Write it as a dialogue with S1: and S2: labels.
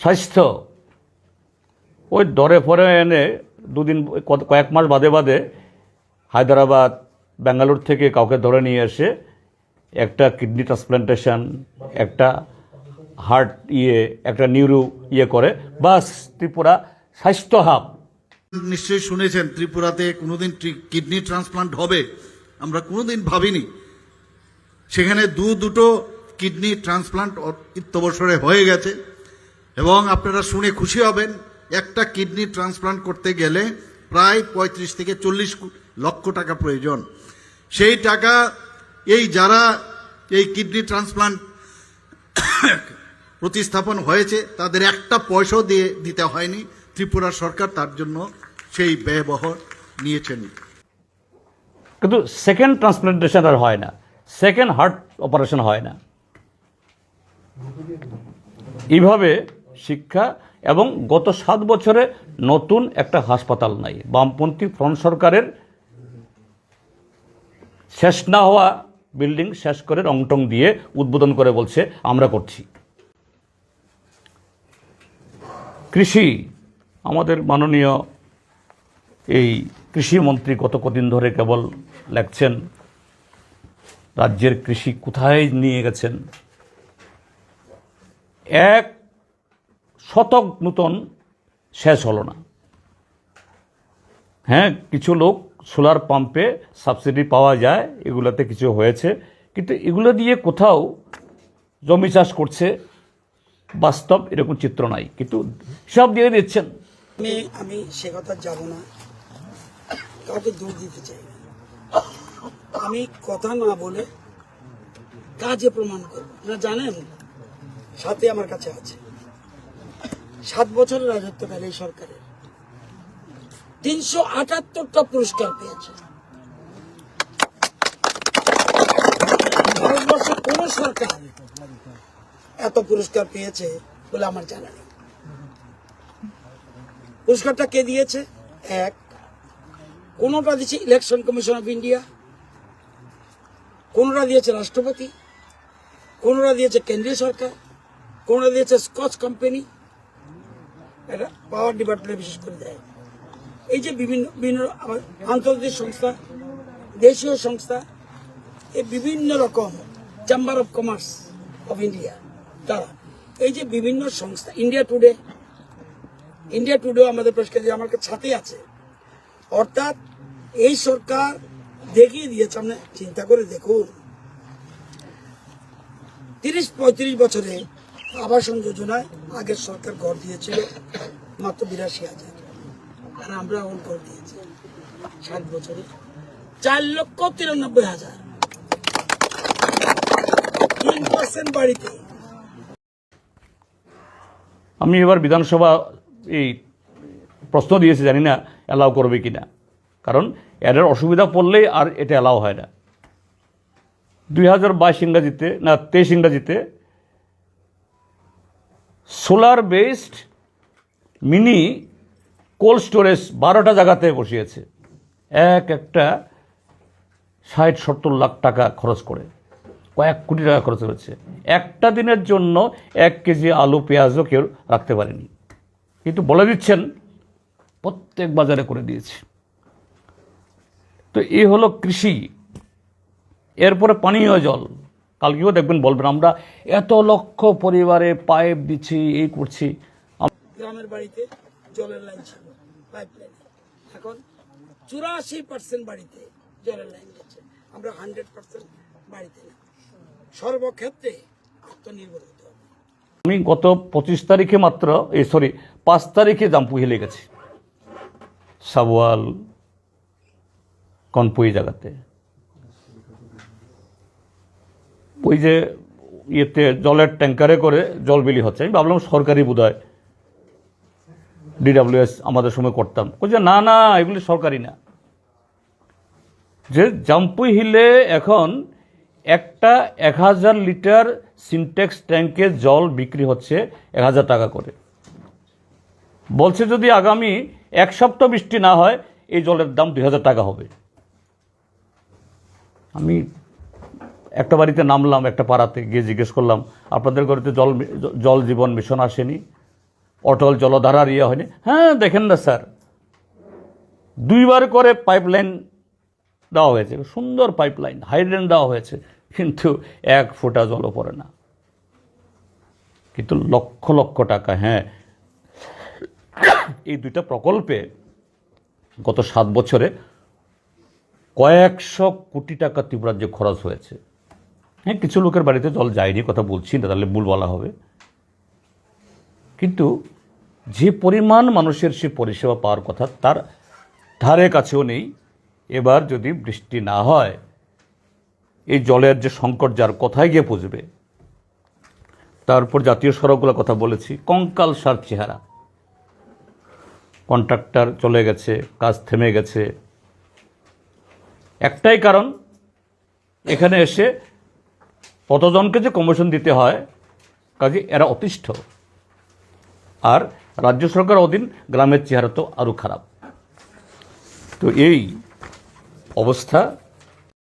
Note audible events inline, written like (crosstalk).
S1: স্বাস্থ্য। ওই দরে ফরে এনে দুদিন কয়েক মাস বাদে বাদে হায়দ্রাবাদ, ব্যাঙ্গালোর থেকে কাউকে ধরে নিয়ে এসে একটা কিডনি ট্রান্সপ্লান্টেশন, একটা হার্ট ইয়ে একটা নিউরো ইয়ে করে। বাস ত্রিপুরা স্বাস্থ্য হাব।
S2: নিশ্চয়ই শুনেছেন, ত্রিপুরাতে কোনোদিন কিডনি ট্রান্সপ্লান্ট হবে, আমরা কোনোদিন ভাবিনি। সেখানে দু দুটো কিডনি ট্রান্সপ্লান্ট ইত্যবসরে হয়ে গেছে। এবং আপনারা শুনে খুশি হবেন, একটা কিডনি ট্রান্সপ্লান্ট করতে গেলে প্রায় পঁয়ত্রিশ থেকে চল্লিশ লক্ষ টাকা প্রয়োজন। সেই টাকা এই যারা এই কিডনি ট্রান্সপ্লান্ট (coughs) প্রতিস্থাপন হয়েছে, তাদের একটা পয়সাও দিয়ে দিতে হয়নি। ত্রিপুরা সরকার তার জন্য সেই ব্যয়বহর নিয়েছেন।
S1: কিন্তু সেকেন্ড ট্রান্সপ্লান্টেশন আর হয় না। সেকেন্ড হার্ট অপারেশন হয় না। এইভাবে শিক্ষা এবং গত সাত বছরে নতুন একটা হাসপাতাল নাই। বামপন্থী ফ্রন্ট সরকারের শেষ না হওয়া বিল্ডিং শেষ করে রংটং দিয়ে উদ্বোধন করে বলছে, আমরা করছি। কৃষি, আমাদের মাননীয় এই কৃষিমন্ত্রী গত কদিন ধরে কেবল লেখছেন, রাজ্যের কৃষি কোথায় নিয়ে গেছেন? এক শতক নূতন শেষ হলো না। হ্যাঁ কিছু লোক সোলার পাম্পে সাবসিডি পাওয়া যায়, এগুলোতে কিছু হয়েছে, কিন্তু এগুলো দিয়ে কোথাও জমি চাষ করছে, বাস্তব এরকম চিত্র নাই, কিন্তু সব দিয়ে দিচ্ছেন।
S3: আমি আমি সে কথা যাব না। কাউকে দূর দিতে চাই আমি কথা না বলে কাজে প্রমাণ করব। আপনারা জানেন, সাথে আমার কাছে আছে। সাত বছরের রাজত্বকাল এই সরকারের। তিনশো আটাত্তরটা পুরস্কার পেয়েছে। কোন সরকার এত পুরস্কার পেয়েছে বলে আমার জানা নেই। পুরস্কারটা কে দিয়েছে? এক, কোনটা দিয়েছে ইলেকশন কমিশন অফ ইন্ডিয়া, কোনোটা দিয়েছে রাষ্ট্রপতি, কোনোটা দিয়েছে কেন্দ্রীয় সরকার, কোনোটা দিয়েছে স্কচ কোম্পানি পাওয়ার ডিপার্টমেন্ট বিশেষ করে দেয়। এই যে বিভিন্ন বিভিন্ন আন্তর্জাতিক সংস্থা, দেশীয় সংস্থা, এই বিভিন্ন রকম chamber of commerce of India তারা। এই যে বিভিন্ন সংস্থা ইন্ডিয়া টুডে ইন্ডিয়া টুডেও আমাদের পুরস্কার দিয়ে আমার সাথেই আছে। অর্থাৎ এই সরকার দেখিয়ে দিয়েছে, আপনি চিন্তা করে দেখুন। তিরিশ, পঁয়ত্রিশ বছরে আবাসন যোজনায় আগের সরকার ঘর দিয়েছিল, মাত্র বিরাশি হাজার। আর আমরা এখন ঘর দিয়েছি ষাট বছরে। চার লক্ষ তিরানব্বই হাজার। তিন পার্সেন্ট বাড়িতে।
S1: আমি এবার বিধানসভা এই প্রশ্ন দিয়েছি, জানি না অ্যালাউ করবে কি না কারণ এর অসুবিধা পড়লেই আর এটা অ্যালাউ হয় না। দুই হাজার বাইশ ইংরাজিতে না তেইশ ইংরাজিতে solar based mini cold storage বারোটা জায়গাতে বসিয়েছে। এক, একটা, ষাট, সত্তর লাখ টাকা খরচ করে। কয়েক কোটি টাকা খরচ করেছে একটা দিনের জন্য এক কেজি আলু, পেঁয়াজও কেউ রাখতে পারেনি। কিন্তু বলে দিচ্ছেন, প্রত্যেক বাজারে করে দিয়েছে। তো এই হলো কৃষি। এরপরে পানীয় জল। কালকেও দেখবেন বলবেন আমরা এত লক্ষ পরিবারে পাইপ দিচ্ছি এই করছি।
S3: গ্রামের বাড়িতে জলের লাইন ছিল পাইপ লাইন। এখন চুরাশি পার্সেন্ট বাড়িতে জলের লাইন গেছে। আমরা হান্ড্রেড পার্সেন্ট বাড়িতে না। সর্বক্ষেত্রে আত্মনির্ভর হতে হবে।
S1: আমি গত পঁচিশ তারিখে মাত্র এই সরি পাঁচ তারিখে জাম্পুই হেলে গেছি। সাবোয়াল কনপুই জায়গাতে ওই যে ইয়েতে জলের ট্যাঙ্কারে করে জল বিলি হচ্ছে। আমি ভাবলাম সরকারি বোধ হয় ডিডাব্লিউএস আমাদের সময় করতাম। ওই যে না না, এগুলি সরকারি না। যে জাম্পুই হিলে এখন একটা এক হাজার লিটার সিনটেক্স ট্যাঙ্কের জল বিক্রি হচ্ছে এক হাজার টাকা করে। বলছে যদি আগামী এক সপ্তাহ বৃষ্টি না হয়, এই জলের দাম দুই হাজার টাকা হবে। আমি একটা বাড়িতে নামলাম, একটা পাড়াতে গিয়ে জিজ্ঞেস করলাম, আপনাদের ঘরেতে জল জল জীবন মিশন আসেনি? অটল জলধারার ইয়ে হয়নি? হ্যাঁ দেখেন না স্যার। দুইবার করে পাইপলাইন দেওয়া হয়েছে, সুন্দর পাইপলাইন, হাইড্রেন দেওয়া হয়েছে, কিন্তু এক ফোঁটা জলও পড়ে না। কিন্তু লক্ষ লক্ষ টাকা হ্যাঁ। এই দুইটা প্রকল্পে গত সাত বছরে কয়েকশো কোটি টাকা ত্রিপুরাজ্যে খরচ হয়েছে হ্যাঁ কিছু লোকের বাড়িতে জল যায়নি, কথা বলছি না, তাহলে ভুল বলা হবে। কিন্তু যে পরিমাণ মানুষের সে পরিষেবা পাওয়ার কথা, তার ধারে কাছেও নেই। এবার যদি বৃষ্টি না হয়, এই জলের যে সংকট যার কোথায় গিয়ে পুজবে তারপর জাতীয় সড়কগুলোর কথা বলেছি, কঙ্কাল সার চেহারা। কন্ট্রাক্টর চলে গেছে, কাজ থেমে গেছে। একটাই কারণ, এখানে এসে কতজনকে যে কমিশন দিতে হয়, কাজে, এরা অতিষ্ঠ। আর রাজ্য সরকার অধীন গ্রামের চেহারা তো আরও খারাপ। তো এই অবস্থা